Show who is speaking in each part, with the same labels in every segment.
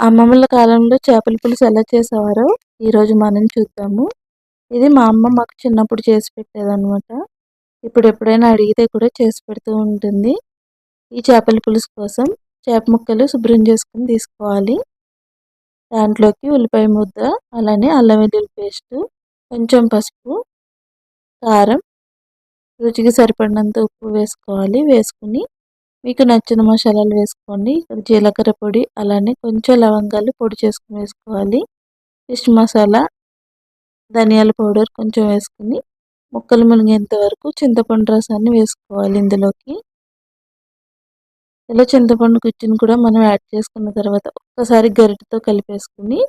Speaker 1: అమ్మమ్మల కాలంలో చేపల పులుసు ఎలా చేసేవారో ఈరోజు మనం చూద్దాము. ఇది మా అమ్మ మాకు చిన్నప్పుడు చేసి పెట్టేదన్నమాట. ఇప్పుడు ఎప్పుడైనా అడిగితే కూడా చేసి పెడుతూ ఉంటుంది. ఈ చేపల పులుసు కోసం చేప ముక్కలు శుభ్రం చేసుకుని తీసుకోవాలి. దాంట్లోకి ఉల్లిపాయ ముద్ద అలానే అల్లం వెల్లుల్లి పేస్ట్ కొంచెం పసుపు కారం రుచికి సరిపడినంత ఉప్పు వేసుకోవాలి. వేసుకుని మీకు నచ్చిన మసాలాలు వేసుకోండి. జీలకర్ర పొడి అలానే కొంచెం లవంగాలు పొడి చేసుకుని వేసుకోవాలి. ఫిష్ మసాలా ధనియాల పౌడర్ కొంచెం వేసుకుని ముక్కలు మునిగేంత వరకు చింతపండు రసాన్ని వేసుకోవాలి ఇందులోకి. ఇలా చింతపండు గుజ్జును కూడా మనం యాడ్ చేసుకున్న తర్వాత ఒక్కసారి గరిటతో కలిపేసుకుని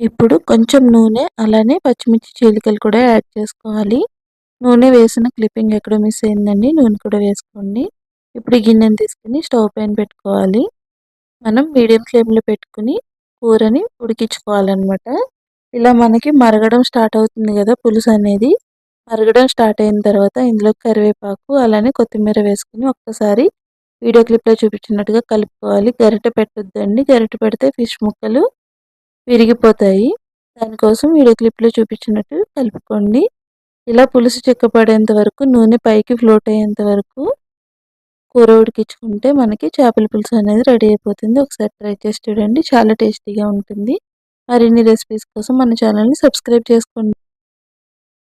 Speaker 1: ఇప్పుడు కొంచెం నూనె అలానే పచ్చిమిర్చి చీలికలు కూడా యాడ్ చేసుకోవాలి. నూనె వేసిన క్లిప్పింగ్ ఎక్కడ మిస్ అయిందండి. నూనె కూడా వేసుకోండి. ఇప్పుడు గిన్నెని తీసుకుని స్టవ్ పైన పెట్టుకోవాలి. మనం మీడియం ఫ్లేమ్లో పెట్టుకుని కూరని ఉడికించుకోవాలన్నమాట. ఇలా మనకి మరగడం స్టార్ట్ అవుతుంది కదా పులుసు అనేది. మరగడం స్టార్ట్ అయిన తర్వాత ఇందులో కరివేపాకు అలానే కొత్తిమీర వేసుకుని ఒక్కసారి వీడియో క్లిప్లో చూపించినట్టుగా కలుపుకోవాలి. గరిటె పెట్టొద్దండి. గరిటె పెడితే ఫిష్ ముక్కలు విరిగిపోతాయి. దానికోసం వీడియో క్లిప్లో చూపించినట్టు కలుపుకోండి. ఇలా పులుసు చిక్కపడేంత వరకు నూనె పైకి ఫ్లోట్ అయ్యేంత వరకు కూర ఉడికించుకుంటే మనకి చేపల పులుసు అనేది రెడీ అయిపోతుంది. ఒకసారి ట్రై చేసి చూడండి. చాలా టేస్టీగా ఉంటుంది. మరిన్ని రెసిపీస్ కోసం మన ఛానల్ని సబ్స్క్రైబ్ చేసుకోండి.